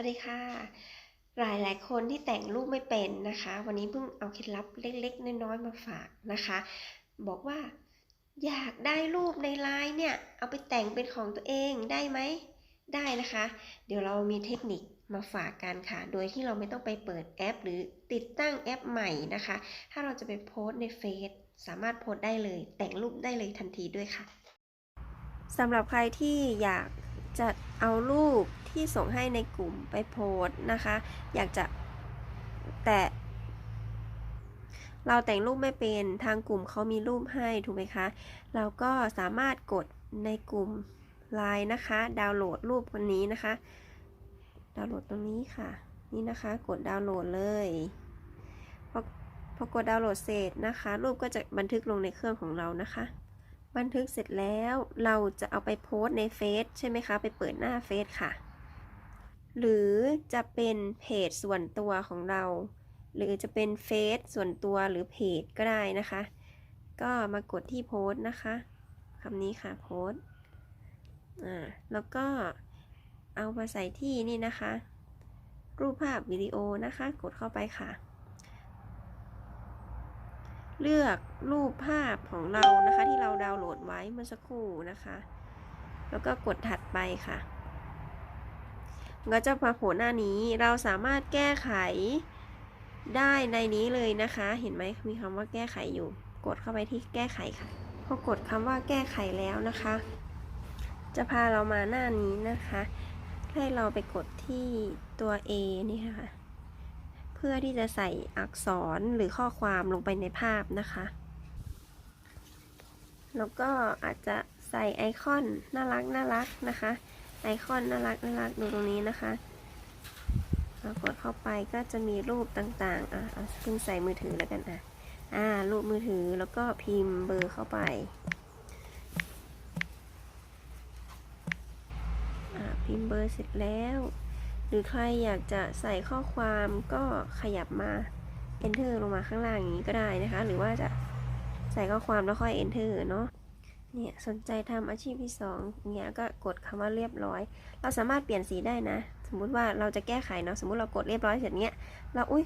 วัสดีค่ะ หลายหลายคนที่แต่งรูปไม่เป็นนะคะ วันนี้เพิ่งเอาเคล็ดลับเล็กๆ น้อยๆมาฝากนะคะ บอกว่า อยากได้รูปในไลน์เนี่ย เอาไปแต่งเป็นของตัวเองได้ไหม ได้นะคะ เดี๋ยวเรามีเทคนิคมาฝากกันค่ะ โดยที่เราไม่ต้องไปเปิดแอป หรือติดตั้งแอปใหม่นะคะ ถ้าเราจะไปโพสต์ในเฟซสามารถโพสต์ได้เลย แต่งรูปได้เลยทันทีด้วยค่ะสำหรับใครที่อยากจะเอารูป ที่ส่งให้ในกลุ่มไปโพสนะคะ อยากจะแต่เราแต่งรูปไม่เป็นทางกลุ่มเขามีรูปให้ถูกไหมคะ เราก็สามารถกดในกลุ่มไลน์นะคะ ดาวน์โหลดรูปวันนี้นะคะ ดาวน์โหลดตรงนี้ค่ะ นี่นะคะ กดดาวน์โหลดเลยพอพอกดดาวน์โหลดเสร็จนะคะ รูปก็จะบันทึกลงในเครื่องของเรานะคะ บันทึกเสร็จแล้วเราจะเอาไปโพสต์ในเฟซใช่ไหมคะ ไปเปิดหน้าเฟซค่ะ หรือจะเป็นเพจส่วนตัวของเรา หรือจะเป็นเฟซส่วนตัวหรือเพจก็ได้นะคะ ก็มากดที่โพสต์นะคะคำนี้ค่ะโพสต์อ่าแล้วก็เอามาใส่ที่นี่นะคะ รูปภาพวิดีโอนะคะ กดเข้าไปค่ะ เลือกรูปภาพของเรานะคะ ที่เราดาวน์โหลดไว้เมื่อสักครู่นะคะ แล้วก็กดถัดไปค่ะ ก็จะมาโผล่หน้านี้เราสามารถแก้ไขได้ในนี้เลยนะคะ เห็นไหมมีคำว่าแก้ไขอยู่ กดเข้าไปที่แก้ไขค่ะพอกดคำว่าแก้ไขแล้วนะคะ จะพาเรามาหน้านี้นะคะ ให้เราไปกดที่ตัว A นี่ค่ะ เพื่อที่จะใส่อักษรหรือข้อความลงไปในภาพนะคะ แล้วก็อาจจะใส่ไอคอนน่ารักน่ารักนะคะ ไอคอนน่ารักน่ารักดูตรงนี้นะคะเรากดเข้าไปก็จะมีรูปต่างๆ อะเอาเพิ่งใส่มือถือแล้วกันอะ อ่า รูปมือถือแล้วก็พิมพ์เบอร์เข้าไปอ่าพิมพ์เบอร์เสร็จแล้ว หรือใครอยากจะใส่ข้อความก็ขยับมา enter ลงมาข้างล่างอย่างนี้ก็ได้นะคะ หรือว่าจะใส่ข้อความแล้วค่อย enter เนาะ เนี่ยสนใจทำอาชีพที่สองเนี่ยก็กดคำว่าเรียบร้อย เราสามารถเปลี่ยนสีได้นะ สมมุติว่าเราจะแก้ไขเนาะสมมุติเรากดเรียบร้อยเสร็จเนี้ยเราอุ้ย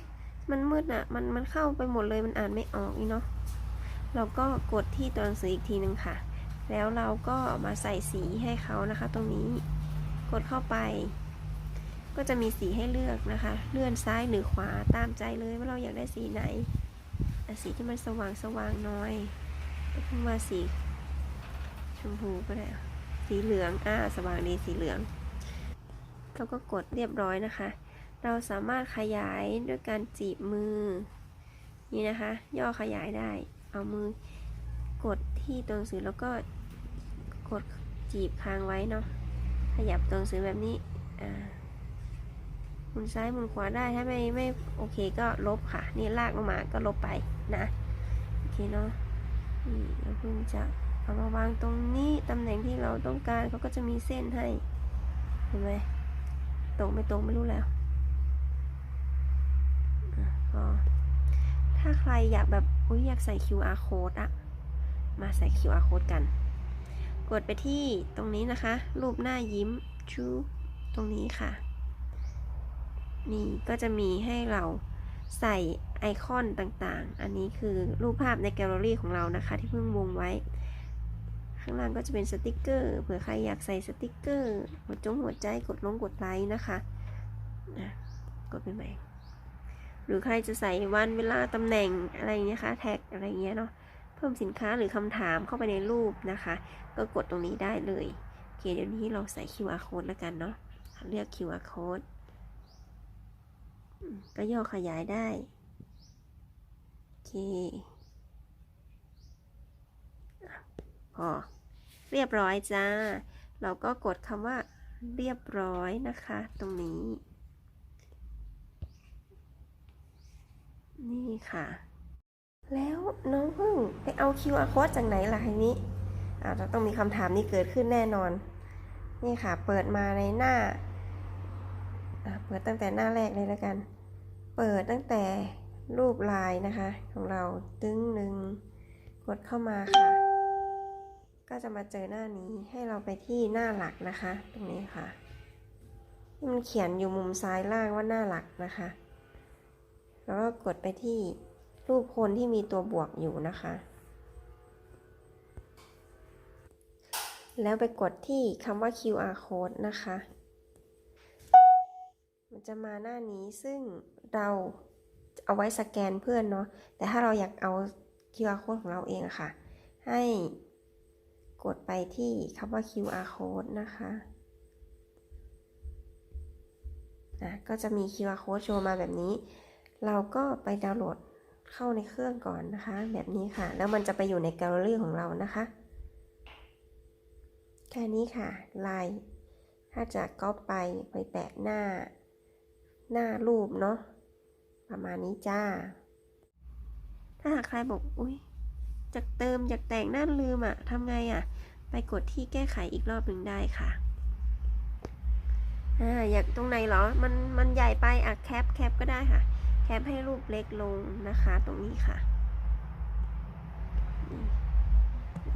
มันมืดอะมันมันเข้าไปหมดเลยมันอ่านไม่ออกอีเนาะเราก็กดที่ตัวหนังสืออีกทีนึงค่ะ แล้วเราก็มาใส่สีให้เขานะคะ ตรงนี้กดเข้าไป ก็จะมีสีให้เลือกนะคะ เลื่อนซ้ายหรือขวาตามใจเลยว่าเราอยากได้สีไหนสีที่มันสว่างสว่างหน่อยก็ขึ้นมาสี ชมพูก็ได้ สีเหลือง อ่า สว่างดีสีเหลือง เราก็กดเรียบร้อยนะคะ เราสามารถขยายด้วยการจีบมือ นี่นะคะ ย่อขยายได้ เอามือกดที่ตัวหนังสือแล้วก็กดจีบค้างไว้เนาะ ขยับตัวหนังสือแบบนี้ อ่าหมุนซ้ายหมุนขวาได้ถ้าไม่ไม่โอเคก็ลบค่ะ นี่ลากลงมาก็ลบไปนะ โอเคเนาะนี่เราเพิ่งจะ เอามาวางตรงนี้ตำแหน่งที่เราต้องการเขาก็จะมีเส้นให้ เห็นไหมตรงไม่ตรงไม่รู้แล้วพอถ้าใครอยากแบบอุ้ยอยากใส่ QR code อะมาใส่ QR code กัน กดไปที่ตรงนี้นะคะ รูปหน้ายิ้มชูตรงนี้ค่ะ นี่ก็จะมีให้เราใส่ไอคอนต่างๆ อันนี้คือรูปภาพในแกลเลอรี่ของเรานะคะ ที่เพิ่งวงไว้ ข้างล่างก็จะเป็นสติกเกอร์เผื่อใครอยากใส่สติกเกอร์หัวจงหัวใจกดลงกดไลค์นะคะนะกดไปใหม่หรือใครจะใส่วันเวลาตำแหน่งอะไรอย่างเงี้ยคะแท็กอะไรเงี้ยเนาะเพิ่มสินค้าหรือคำถามเข้าไปในรูปนะคะ ก็กดตรงนี้ได้เลยโอเคเดี๋ยวนี้เราใส่ QR code แล้วกันเนาะเลือก QR code ก็ย่อขยายได้ โอเคอะ พอเรียบร้อยจ้า เราก็กดคำว่าเรียบร้อยนะคะ ตรงนี้ นี่ค่ะ แล้วน้องพิ่งไปเอา QR code จากไหนล่ะทีนี้อาจะต้องมีคำถามนี้เกิดขึ้นแน่นอน นี่ค่ะ เปิดมาในหน้าอ่าเปิดตั้งแต่หน้าแรกเลยแล้วกัน เปิดตั้งแต่รูปลายนะคะ ของเราตึ้งหนึ่งกดเข้ามาค่ะ ก็จะมาเจอหน้านี้ให้เราไปที่หน้าหลักนะคะ ตรงนี้ค่ะ มันเขียนอยู่มุมซ้ายล่างว่าหน่ารักนะคะ แล้วก็กดไปที่รูปคนที่มีตัวบวกอยู่นะคะ แล้วไปกดที่คำว่า QR code นะคะ มันจะมาหน้านี้ซึ่งเราเอาไว้สแกนเพื่อนเนาะ แต่ถ้าเราอยากเอา QR code ของเราเองอะค่ะ ให้ กดไปที่คำว่า QR code นะคะอะก็จะมี QR code โชว์มาแบบนี้ เราก็ไปดาวน์โหลดเข้าในเครื่องก่อนนะคะ แบบนี้ค่ะ แล้วมันจะไปอยู่ในแกลเลอรี่ของเรานะคะ แค่นี้ค่ะ ลาย ถ้าจะก๊อปไปไปแปะหน้า หน้ารูปเนาะ ประมาณนี้จ้า ถ้าหากใครบอก อุ้ยอยากเติมอยากแต่งหนั่นลืมอะทำไงอะ ไปกดที่แก้ไขอีกรอบหนึ่งได้ค่ะอ่าอยากตรงไหนเหรอ มันมันใหญ่ไปอะแคปแคปก็ได้ค่ะ แคปให้รูปเล็กลงนะคะตรงนี้ค่ะ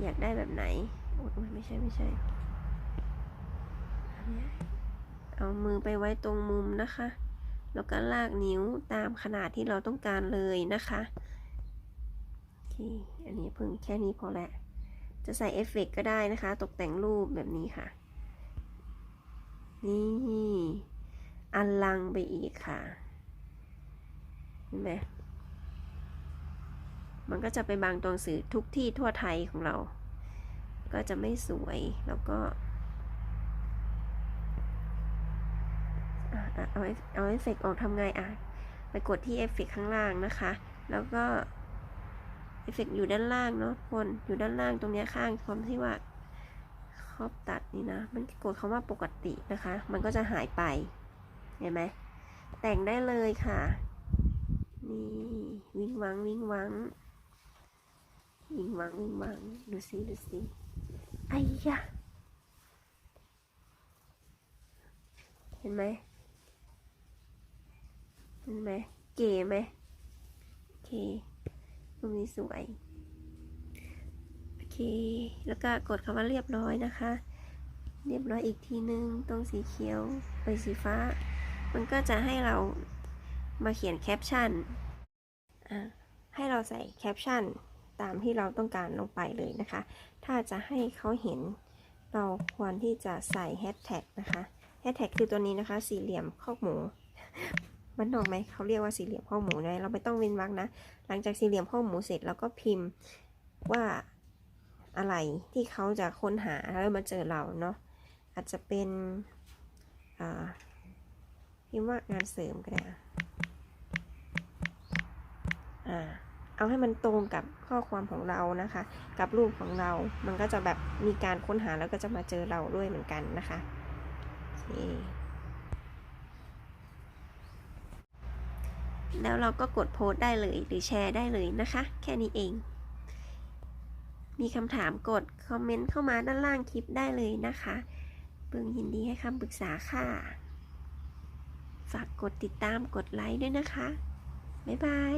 อยากได้แบบไหนโอ๊ยไม่ใช่ไม่ใช่เนี้ยเอามือไปไว้ตรงมุมนะคะ แล้วก็ลากนิ้วตามขนาดที่เราต้องการเลยนะคะโอเคอันนี้เพิ่งแค่นี้พอแหละ จะใส่เอฟเฟกต์ก็ได้นะคะ ตกแต่งรูปแบบนี้ค่ะ นี่อลังไปอีกค่ะ เห็นไหมมันก็จะไปบางตัวหนังสือทุกที่ทั่วไทยของเรา ก็จะไม่สวยแล้วก็ เอาเอฟเอาเอฟเฟกต์ออกทำไงอะ ไปกดที่เอฟเฟกต์ข้างล่างนะคะ แล้วก็ เอฟเฟกต์อยู่ด้านล่างเนาะคนอยู่ด้านล่างตรงนี้ข้างความที่ว่าครอบตัดนี่นะ มันกดคำว่าปกตินะคะ มันก็จะหายไป เห็นไหม แต่งได้เลยค่ะ นี่ วิ่งวังวิ่งวัง วิ่งวังวิ่งวัง ดูสิดูสิไอ้ยะเห็นไหมเห็นไหม เก๋ไหมโอเค รูปนี้สวย โอเค แล้วก็กดคำว่าเรียบร้อยนะคะ เรียบร้อยอีกทีนึง ตรงสีเขียวไปสีฟ้า มันก็จะให้เรามาเขียนแคปชั่น ให้เราใส่แคปชั่นตามที่เราต้องการลงไปเลยนะคะ ถ้าจะให้เขาเห็นเราควรที่จะใส่แฮชแท็กนะคะ แฮชแท็กคือตัวนี้นะคะ สี่เหลี่ยมข้อกหมู มันออกไหมเขาเรียกว่าสี่เหลี่ยมข้อหมูนะเราไม่ต้องเว้นวรรคนะ หลังจากสี่เหลี่ยมข้อหมูเสร็จเราก็พิมพ์ว่าอะไรที่เขาจะค้นหาแล้วมาเจอเราเนาะอาจจะเป็นพิมพ์ว่างานเสริมก็ได้อ่าเอาให้มันตรงกับข้อความของเรานะคะ กับรูปของเรา มันก็จะแบบมีการค้นหาแล้วก็จะมาเจอเราด้วยเหมือนกันนะคะ โอเค แล้วเราก็กดโพสต์ได้เลยหรือแชร์ได้เลยนะคะ แค่นี้เอง มีคำถามกดคอมเมนต์เข้ามาด้านล่างคลิปได้เลยนะคะเบิ่งยินดีให้คำปรึกษาค่ะ ฝากกดติดตามกดไลค์ด้วยนะคะ บ๊ายบาย